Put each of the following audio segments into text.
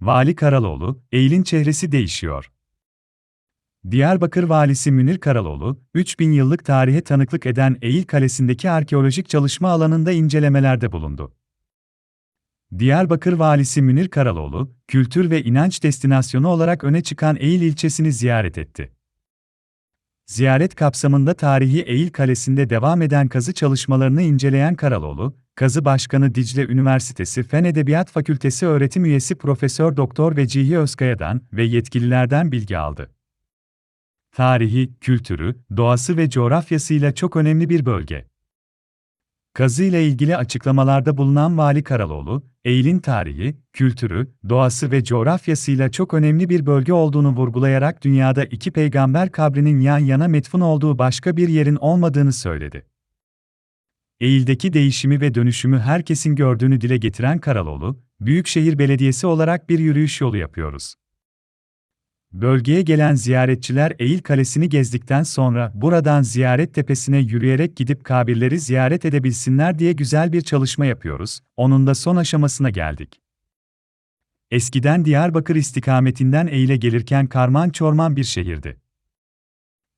Vali Karaloğlu, Eylül'ün çehresi değişiyor. Diyarbakır Valisi Münir Karaloğlu, 3000 yıllık tarihe tanıklık eden Eğil Kalesi'ndeki arkeolojik çalışma alanında incelemelerde bulundu. Diyarbakır Valisi Münir Karaloğlu, kültür ve inanç destinasyonu olarak öne çıkan Eğil ilçesini ziyaret etti. Ziyaret kapsamında tarihi Eğil Kalesi'nde devam eden kazı çalışmalarını inceleyen Karaloğlu, Kazı Başkanı Dicle Üniversitesi Fen Edebiyat Fakültesi öğretim üyesi Profesör Doktor Vecihi Özkaya'dan ve yetkililerden bilgi aldı. Tarihi, kültürü, doğası ve coğrafyasıyla çok önemli bir bölge. Kazı ile ilgili açıklamalarda bulunan Vali Karaloğlu, Eğil'in tarihi, kültürü, doğası ve coğrafyasıyla çok önemli bir bölge olduğunu vurgulayarak dünyada iki peygamber kabrinin yan yana metfun olduğu başka bir yerin olmadığını söyledi. Eğil'deki değişimi ve dönüşümü herkesin gördüğünü dile getiren Karaloğlu, Büyükşehir Belediyesi olarak bir yürüyüş yolu yapıyoruz. Bölgeye gelen ziyaretçiler Eğil Kalesi'ni gezdikten sonra buradan ziyaret tepesine yürüyerek gidip kabirleri ziyaret edebilsinler diye güzel bir çalışma yapıyoruz, onun da son aşamasına geldik. Eskiden Diyarbakır istikametinden Eğil'e gelirken karman çorman bir şehirdi.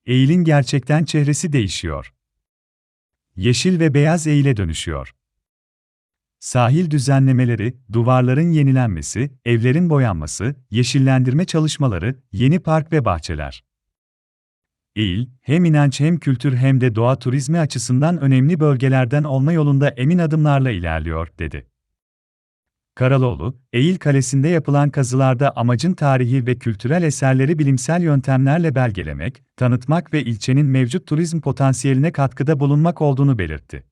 Eğil'in gerçekten çehresi değişiyor. Yeşil ve beyaz Eğil'e dönüşüyor. Sahil düzenlemeleri, duvarların yenilenmesi, evlerin boyanması, yeşillendirme çalışmaları, yeni park ve bahçeler. İl, hem inanç hem kültür hem de doğa turizmi açısından önemli bölgelerden olma yolunda emin adımlarla ilerliyor, dedi. Karaloğlu, Eğil Kalesi'nde yapılan kazılarda amacın tarihi ve kültürel eserleri bilimsel yöntemlerle belgelemek, tanıtmak ve ilçenin mevcut turizm potansiyeline katkıda bulunmak olduğunu belirtti.